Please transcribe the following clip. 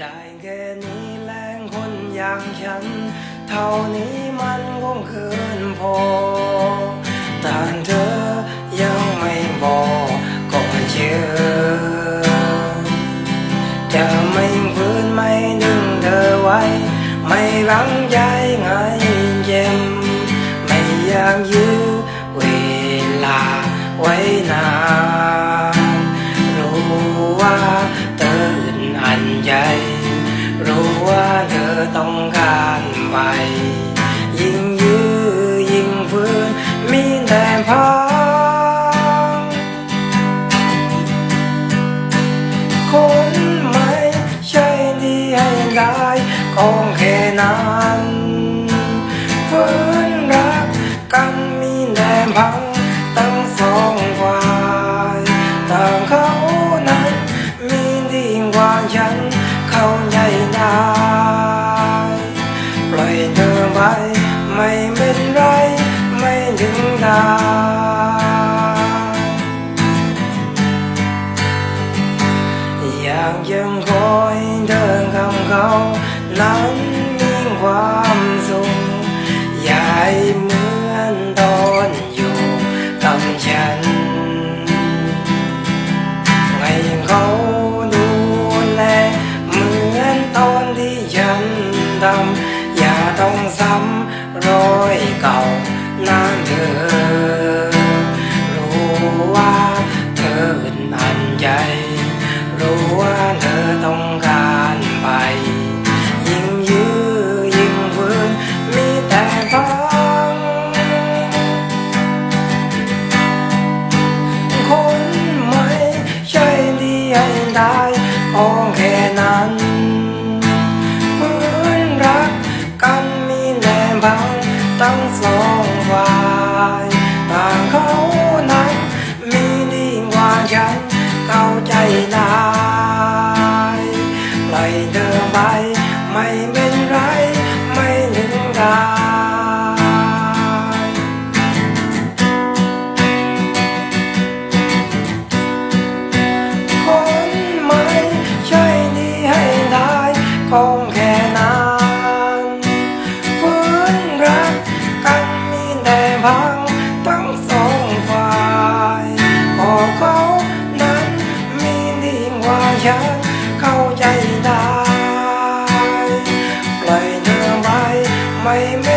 ได้แค่นี้แรงคนอย่างฉัน เท่านี้มันคงเกินพอแต่เธอยังไม่บอกก็เชื่อจะไม่ฝืนไม่ดึงเธอไว้ ไม่รังใจไง ต้องการไป ยิ่งยื้อยิ่งฝืนมีแต่พังคนไม่ใช่ที่ให้ได้ของแค่นั้นฝืนรักกันมีแต่พังตั้งสองฝ่ายต่างเขานั้นมีดีกว่าฉันเข้า ไม่ถึงได้อยากยั ถึงได้คนไม่ใช่ที่ให้ได้ของแค่นั้นฝืนรักกันมีแต่พังทั้งสองฝ่ายก็เขานั้นมีดีกว่าฉันเข้าใจได้ I'm